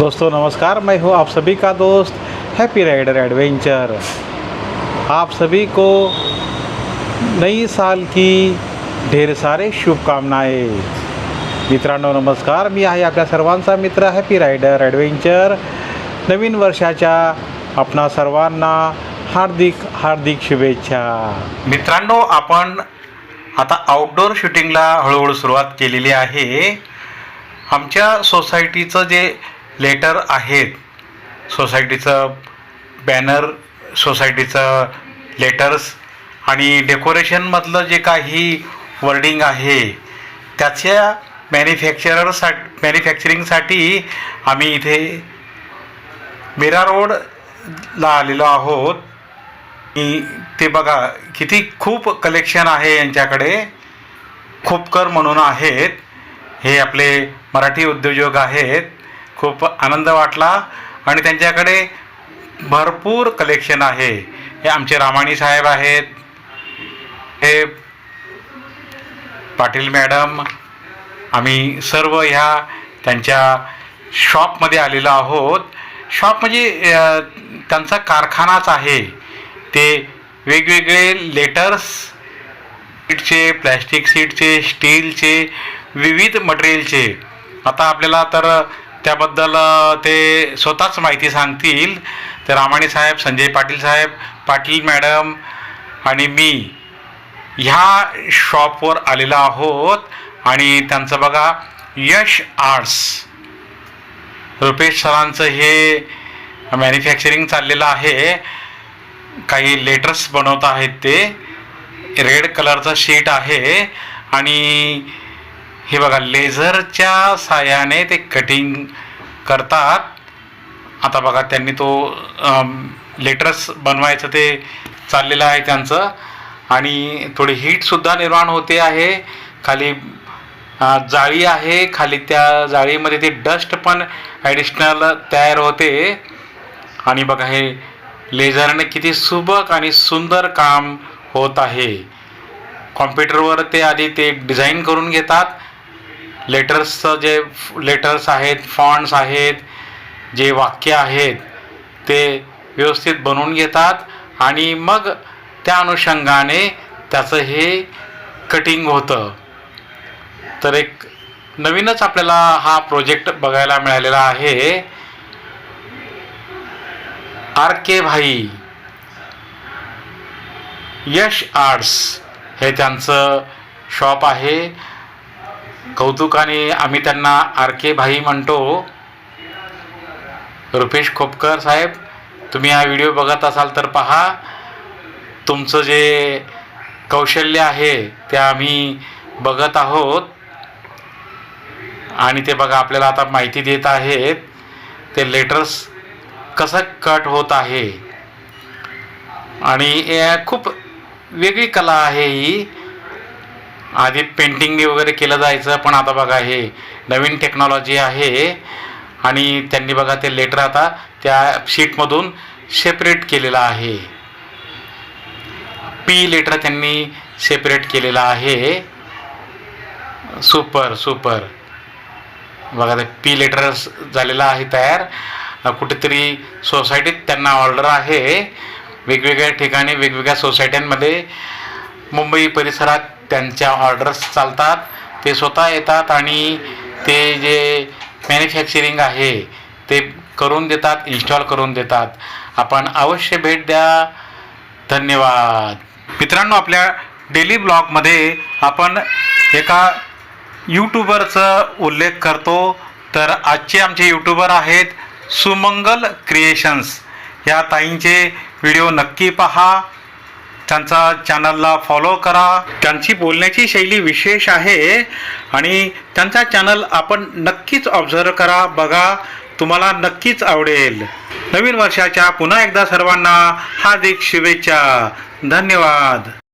दोस्तों नमस्कार। मैं हूँ आप सभी का दोस्त हैप्पी राइडर एडवेंचर आप सभी को नई साल की ढेर सारे शुभकामनाएं। मित्रांनो नमस्कार। मी आहे आपल्या सर्वांचा मित्र हॅपी रायडर ॲडव्हेंचर नवीन वर्षाच्या आपणा सर्वांना हार्दिक हार्दिक शुभेच्छा। मित्रांनो आपण आता आउटडोर शूटिंगला हळूहळू सुरुवात केलेली आहे. आमच्या सोसायटीचं जे लेटर आहेत. सोसायटीचं बॅनर सोसायटीचं लेटर्स आणि डेकोरेशनमधलं जे काही वर्डिंग आहे त्याच्या मॅन्युफॅक्चररसा मॅन्युफॅक्चरिंगसाठी आम्ही इथे मीरा रोडला आलेलो आहोत. की ते बघा किती खूप कलेक्शन आहे यांच्याकडे. खोपकर म्हणून आहेत. हे आपले मराठी उद्योजक आहेत. खूप आनंद वाटला आणि त्यांच्याकडे भरपूर कलेक्शन आहे. हे आमचे रामाणी साहेब आहेत. हे पाटील मॅडम आम्ही सर्व ह्या त्यांच्या शॉपमध्ये आलेलो आहोत. शॉप म्हणजे त्यांचा कारखानाच आहे. ते वेगवेगळे लेटर्स सीटचे प्लॅस्टिक सीटचे स्टीलचे विविध मटेरियलचे आता आपल्याला तर त्याबद्दल ते स्वतःच माहिती सांगतील. तर रामाणे साहेब संजय पाटील साहेब पाटील मॅडम आणि मी ह्या शॉपवर आलेलो आहोत. आणि त्यांचं बघा यश आर्ट्स. रुपेश सरांचं हे मॅन्युफॅक्चरिंग चाललेलं आहे. काही लेटर्स बनवत आहेत ते. रेड कलरचं शीट आहे. आणि हे बघा लेझरच्या साह्याने ते कटिंग करतात. आता बघा त्यांनी तो लेटर्स बनवायचं ते चाललेलं आहे त्यांचं. आणि थोडी हीटसुद्धा निर्माण होते आहे. खाली जाळी आहे. खाली त्या जाळीमध्ये ते डस्ट पण ॲडिशनल तयार होते. आणि बघा हे लेझरने किती सुबक आणि सुंदर काम होत आहे. कॉम्प्युटरवर ते आधी ते डिझाईन करून घेतात. लेटर्सचं जे लेटर्स आहेत फॉन्ट्स आहेत जे वाक्य आहेत ते व्यवस्थित बनवून घेतात आणि मग त्या अनुषंगाने त्याचं हे कटिंग होतं. तर एक नवीनच आपल्याला हा प्रोजेक्ट बघायला मिळालेला आहे. आर के भाई. यश आर्ट्स हे त्यांचं शॉप आहे. कौतुकाने आम्ही त्यांना आर के भाई म्हणतो. रुपेश खोपकर साहेब तुम्ही हा व्हिडिओ बघत असाल तर पहा. तुमचं जे कौशल्य आहे ते आम्ही बघत आहोत. आणि ते बघा आपल्याला आता माहिती देत आहेत. ते लेटर्स कसं कट होत आहे. आणि खूप वेगळी कला आहे ही. आधी पेंटिंगने वगैरे केलं जायचं पण आता बघा हे नवीन टेक्नॉलॉजी आहे आणि त्यांनी बघा ते लेटर आता त्या शीटमधून सेपरेट केलेलं आहे. पी लेटर त्यांनी सेपरेट केलेला आहे. सुपर सुपर बघा ते पी लेटर झालेला आहे तयार. कुठेतरी सोसायटीत त्यांना ऑर्डर आहे. वेगवेगळ्या ठिकाणी वेगवेगळ्या सोसायट्यांमध्ये मुंबई परिसरात त्यांच्या ऑर्डर्स चालतात. ते स्वतः येतात आणि ते जे मॅन्युफॅक्चरिंग आहे ते करून देतात इन्स्टॉल करून देतात. आपण अवश्य भेट द्या. धन्यवाद. मित्रांनो आपल्या डेली ब्लॉगमध्ये आपण एका यूट्यूबरचा उल्लेख करतो. तर आजचे आमचे यूट्यूबर आहेत सुमंगल क्रिएशन्स या ताईंचे व्हिडिओ नक्की पहा. त्यांचा चॅनलला फॉलो करा. त्यांची बोलण्याची शैली विशेष आहे आणि त्यांचा चॅनल आपण नक्कीच ऑब्झर्व करा. बघा तुम्हाला नक्कीच आवडेल. नवीन वर्षाच्या पुन्हा एकदा सर्वांना हार्दिक शुभेच्छा. धन्यवाद.